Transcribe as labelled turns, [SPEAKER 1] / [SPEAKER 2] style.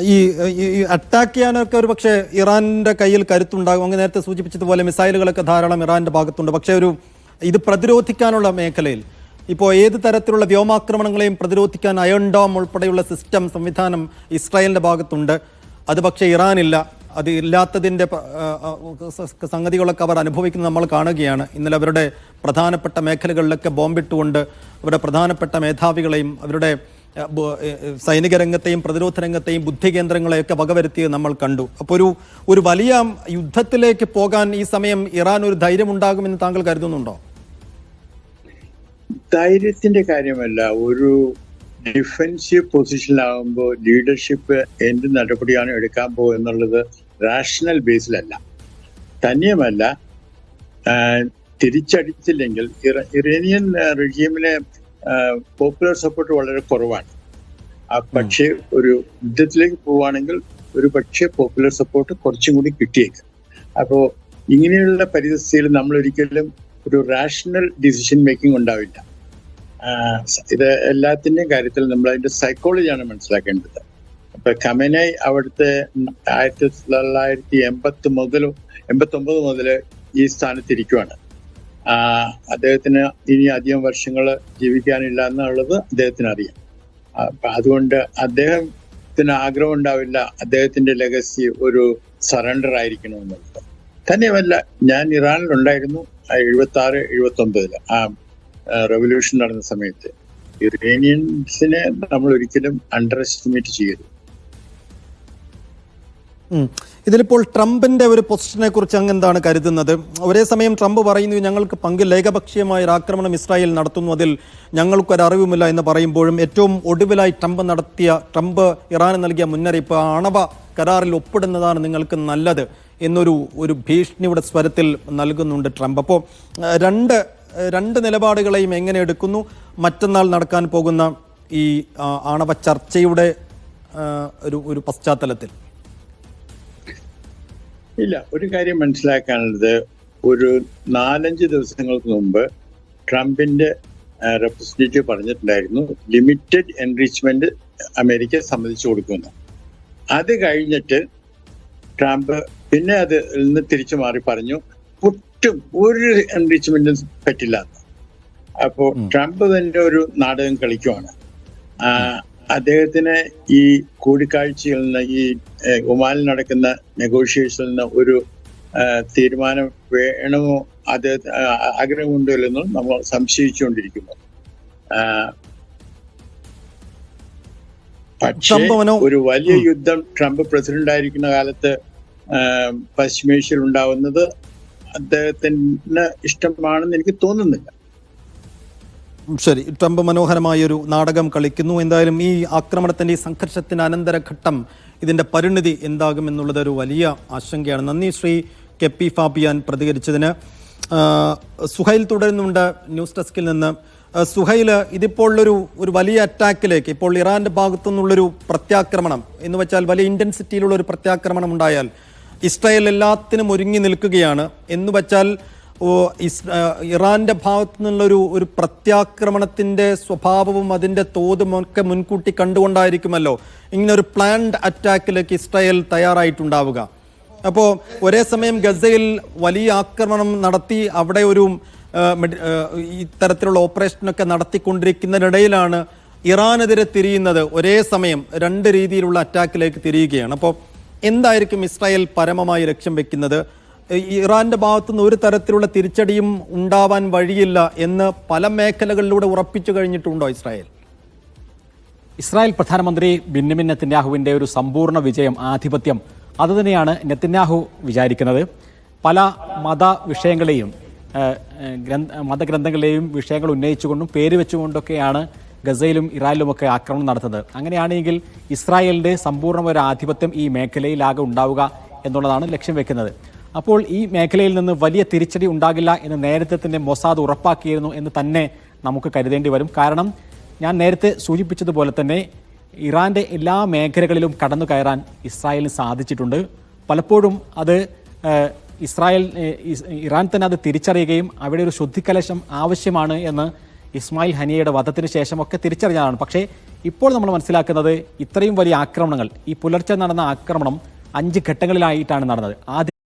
[SPEAKER 1] ഈ അറ്റാക്ക് ചെയ്യാനൊക്കെ ഒരു പക്ഷേ ഇറാന്റെ കയ്യിൽ കരുത്തുണ്ടാകും. അങ്ങ് നേരത്തെ സൂചിപ്പിച്ചതുപോലെ മിസൈലുകളൊക്കെ ധാരാളം ഇറാന്റെ ഭാഗത്തുണ്ട്. പക്ഷേ ഒരു ഇത് പ്രതിരോധിക്കാനുള്ള മേഖലയിൽ ഇപ്പോൾ ഏത് തരത്തിലുള്ള വ്യോമാക്രമണങ്ങളെയും പ്രതിരോധിക്കാൻ അയൺ ഡോം ഉൾപ്പെടെയുള്ള സിസ്റ്റം സംവിധാനം ഇസ്രായേലിന്റെ ഭാഗത്തുണ്ട്. അത് പക്ഷേ ഇറാനില്ല. അത് ഇല്ലാത്തതിന്റെ സംഗതികളൊക്കെ അവർ അനുഭവിക്കുന്നത് നമ്മൾ കാണുകയാണ്. ഇന്നലെ അവരുടെ പ്രധാനപ്പെട്ട മേഖലകളിലൊക്കെ ബോംബിട്ടുകൊണ്ട് അവരുടെ പ്രധാനപ്പെട്ട മേധാവികളെയും അവരുടെ സൈനിക രംഗത്തെയും പ്രതിരോധ രംഗത്തെയും ബുദ്ധി കേന്ദ്രങ്ങളെയൊക്കെ വകവരുത്തിയത് നമ്മൾ കണ്ടു. അപ്പോൾ ഒരു ഒരു വലിയ യുദ്ധത്തിലേക്ക് പോകാൻ ഈ സമയം ഇറാൻ ഒരു ധൈര്യമുണ്ടാകുമെന്ന് താങ്കൾ കരുതുന്നുണ്ടോ?
[SPEAKER 2] ധൈര്യത്തിന്റെ കാര്യമല്ല. ഒരു ഡിഫൻസീവ് പൊസിഷനിലാകുമ്പോൾ ലീഡർഷിപ്പ് എന്ത് നടപടിയാണ് എടുക്കാൻ പോകുക എന്നുള്ളത് റാഷണൽ ബേസിലല്ല. തന്നെയുമല്ല തിരിച്ചടിച്ചില്ലെങ്കിൽ ഇറ- ഇറാനിയൻ റെജീമിന് പോപ്പുലർ സപ്പോർട്ട് വളരെ കുറവാണ്. ആ, പക്ഷേ ഒരു യുദ്ധത്തിലേക്ക് പോവുകയാണെങ്കിൽ ഒരു പക്ഷേ പോപ്പുലർ സപ്പോർട്ട് കുറച്ചും കൂടി കിട്ടിയേക്കും. അപ്പോൾ ഇങ്ങനെയുള്ള പരിതസ്ഥിതിയിൽ നമ്മൾ ഒരിക്കലും ഒരു റാഷണൽ ഡിസിഷൻ മേക്കിംഗ് ഉണ്ടാവില്ല. ഇത് എല്ലാത്തിന്റെയും കാര്യത്തിൽ നമ്മൾ അതിന്റെ സൈക്കോളജിയാണ് മനസ്സിലാക്കേണ്ടത്. അപ്പൊ കമനായി അവിടുത്തെ ആയിരത്തി തൊള്ളായിരത്തി എൺപത്തി മുതൽ എൺപത്തി ഒമ്പത് മുതൽ ഈ സ്ഥാനത്തിരിക്കുവാണ് അദ്ദേഹത്തിന് ഇനി അധികം വർഷങ്ങൾ ജീവിക്കാനില്ല എന്നുള്ളത് അദ്ദേഹത്തിന് അറിയാം അതുകൊണ്ട് അദ്ദേഹത്തിന് ആഗ്രഹം ഉണ്ടാവില്ല അദ്ദേഹത്തിന്റെ ലെഗസി ഒരു സറണ്ടർ ആയിരിക്കണം എന്നുള്ളത് തന്നെയുമല്ല ഞാൻ ഇറാനിൽ ഉണ്ടായിരുന്നു എഴുപത്തി ആറ് എഴുപത്തി ഒമ്പതിൽ ആ റെവല്യൂഷൻ നടന്ന സമയത്ത്. ഇറാനിയൻസിനെ നമ്മൾ ഒരിക്കലും അണ്ടർ എസ്റ്റിമേറ്റ് ചെയ്യരുത്.
[SPEAKER 1] ഇതിലിപ്പോൾ ട്രംപിന്റെ ഒരു പൊസിഷനെ കുറിച്ച് അങ്ങ് എന്താണ് കരുതുന്നത്? ഒരേ സമയം ട്രംപ് പറയുന്നു ഞങ്ങൾക്ക് പങ്കില്ല ഏകപക്ഷീയമായ ഒരു ആക്രമണം ഇസ്രായേൽ നടത്തുന്നു. അതിൽ ഞങ്ങൾക്കൊരു അറിവുമില്ല എന്ന് പറയുമ്പോഴും ഏറ്റവും ഒടുവിലായി ട്രംപ് നടത്തിയ ട്രംപ് ഇറാന് നൽകിയ മുന്നറിയിപ്പ് ആണവ കരാറിൽ ഒപ്പിടുന്നതാണ് നിങ്ങൾക്ക് നല്ലത് എന്നൊരു ഒരു ഭീഷണിയുടെ സ്വരത്തിൽ നൽകുന്നുണ്ട് ട്രംപ്. അപ്പോൾ രണ്ട് രണ്ട് നിലപാടുകളെയും എങ്ങനെ എടുക്കുന്നു? മറ്റന്നാൾ നടക്കാൻ പോകുന്ന ഈ ആണവ ചർച്ചയുടെ ഒരു ഒരു പശ്ചാത്തലത്തിൽ.
[SPEAKER 2] ഇല്ല ഒരു കാര്യം മനസ്സിലാക്കാനുള്ളത്. ഒരു നാലഞ്ച് ദിവസങ്ങൾക്ക് മുമ്പ് ട്രംപിന്റെ റെപ്രസെന്റേറ്റീവ് പറഞ്ഞിട്ടുണ്ടായിരുന്നു ലിമിറ്റഡ് എൻറിച്ച്മെന്റ് അമേരിക്ക സമ്മതിച്ചു കൊടുക്കുന്നു അത് കഴിഞ്ഞിട്ട് ട്രംപ് പിന്നെ അത് നിന്ന് തിരിച്ചു മാറി പറഞ്ഞു ഒട്ടും ഒരു എൻറിച്ച്മെന്റും പറ്റില്ല. എന്ന്. അപ്പോ ട്രംപ് തന്നെ ഒരു നാടകം കളിക്കുവാണ്. അദ്ദേഹത്തിന് ഈ കൂടിക്കാഴ്ചയിൽ നിന്ന് ഈ ഒമാനിൽ നടക്കുന്ന നെഗോഷിയേഷനിൽ നിന്ന് ഒരു തീരുമാനം വേണമോ അദ്ദേഹത്തിന് ആഗ്രഹമുണ്ടോ ഇല്ലെന്നും നമ്മൾ സംശയിച്ചുകൊണ്ടിരിക്കുന്നു. പക്ഷേ ഒരു വലിയ യുദ്ധം ട്രംപ് പ്രസിഡന്റ് ആയിരിക്കുന്ന കാലത്ത് പശ്ചിമേഷ്യയിൽ ഉണ്ടാവുന്നത് അദ്ദേഹത്തിന് ഇഷ്ടമാണെന്ന് എനിക്ക് തോന്നുന്നില്ല.
[SPEAKER 1] ശരി ട്രംപ് മനോഹരമായൊരു നാടകം കളിക്കുന്നു. എന്തായാലും ഈ ആക്രമണത്തിന്റെ ഈ സംഘർഷത്തിന് അനന്തരഘട്ടം ഇതിന്റെ പരിണിതി എന്താകുമെന്നുള്ളത് ഒരു വലിയ ആശങ്കയാണ്. നന്ദി ശ്രീ കെ പി ഫാബിയാൻ പ്രതികരിച്ചതിന്. സുഹൈൽ തുടരുന്നുണ്ട് ന്യൂസ് ഡെസ്കിൽ നിന്ന്. സുഹൈൽ ഇതിപ്പോൾ ഒരു ഒരു വലിയ അറ്റാക്കിലേക്ക് ഇപ്പോൾ ഇറാന്റെ ഭാഗത്തു നിന്നുള്ളൊരു പ്രത്യാക്രമണം എന്ന് വെച്ചാൽ വലിയ ഇന്റൻസിറ്റിയിലുള്ള ഒരു പ്രത്യാക്രമണം ഉണ്ടായാൽ ഇസ്രായേൽ എല്ലാത്തിനും ഒരുങ്ങി നിൽക്കുകയാണ്. എന്ന് വെച്ചാൽ ഇറാന്റെ ഭാഗത്തു നിന്നുള്ളൊരു ഒരു പ്രത്യാക്രമണത്തിന്റെ സ്വഭാവവും അതിന്റെ തോതും ഒക്കെ മുൻകൂട്ടി കണ്ടുകൊണ്ടായിരിക്കുമല്ലോ ഇങ്ങനെ ഒരു പ്ലാൻഡ് അറ്റാക്കിലേക്ക് ഇസ്രായേൽ തയ്യാറായിട്ടുണ്ടാവുക. അപ്പോൾ ഒരേ സമയം ഗസയിൽ വലിയ ആക്രമണം നടത്തി അവിടെ ഒരു ഇത്തരത്തിലുള്ള ഓപ്പറേഷനൊക്കെ നടത്തിക്കൊണ്ടിരിക്കുന്നതിനിടയിലാണ് ഇറാനെതിരെ തിരിയുന്നത് ഒരേ സമയം രണ്ട് രീതിയിലുള്ള അറ്റാക്കിലേക്ക് തിരിയുകയാണ്. അപ്പോൾ എന്തായിരിക്കും ഇസ്രായേൽ പരമമായി ലക്ഷ്യം വെക്കുന്നത്? ഇറാന്റെ ഭാഗത്തുനിന്ന് ഒരു തരത്തിലുള്ള തിരിച്ചടിയും ഉണ്ടാവാൻ വഴിയില്ല എന്ന് പല മേഖലകളിലൂടെ ഉറപ്പിച്ചു കഴിഞ്ഞിട്ടുണ്ടോ ഇസ്രായേൽ?
[SPEAKER 3] ഇസ്രായേൽ പ്രധാനമന്ത്രി ബിന്നമിൻ നെത്തന്യാഹുവിന്റെ ഒരു സമ്പൂർണ വിജയം ആധിപത്യം അതുതന്നെയാണ് നെത്തന്യാഹു വിചാരിക്കുന്നത്. പല മത വിഷയങ്ങളെയും മതഗ്രന്ഥങ്ങളെയും വിഷയങ്ങൾ ഉന്നയിച്ചുകൊണ്ടും പേര് വെച്ചുകൊണ്ടൊക്കെയാണ് ഗസയിലും ഇറാനിലുമൊക്കെ ആക്രമണം നടത്തുന്നത്. അങ്ങനെയാണെങ്കിൽ ഇസ്രായേലിന്റെ സമ്പൂർണമായ ആധിപത്യം ഈ മേഖലയിലാകെ ഉണ്ടാവുക എന്നുള്ളതാണ് ലക്ഷ്യം വെക്കുന്നത്. അപ്പോൾ ഈ മേഖലയിൽ നിന്ന് വലിയ തിരിച്ചടി ഉണ്ടാകില്ല എന്ന് നേരത്തെ തന്നെ മൊസാദ് ഉറപ്പാക്കിയിരുന്നു എന്ന് തന്നെ നമുക്ക് കരുതേണ്ടി വരും. കാരണം ഞാൻ നേരത്തെ സൂചിപ്പിച്ചതുപോലെ തന്നെ ഇറാന്റെ എല്ലാ മേഖലകളിലും കടന്നു കയറാൻ ഇസ്രായേലിന് സാധിച്ചിട്ടുണ്ട്. പലപ്പോഴും അത് ഇസ്രായേൽ ഇറാൻ തന്നെ അത് തിരിച്ചറിയുകയും അവിടെ ഒരു ശുദ്ധിക്കലശം ആവശ്യമാണ് എന്ന് ഇസ്മായിൽ ഹനിയയുടെ വധത്തിന് ശേഷമൊക്കെ തിരിച്ചറിഞ്ഞതാണ്. പക്ഷേ ഇപ്പോൾ നമ്മൾ മനസ്സിലാക്കുന്നത് ഇത്രയും വലിയ ആക്രമണങ്ങൾ ഈ പുലർച്ചെ നടന്ന ആക്രമണം അഞ്ച് ഘട്ടങ്ങളിലായിട്ടാണ് നടന്നത്. ആദ്യം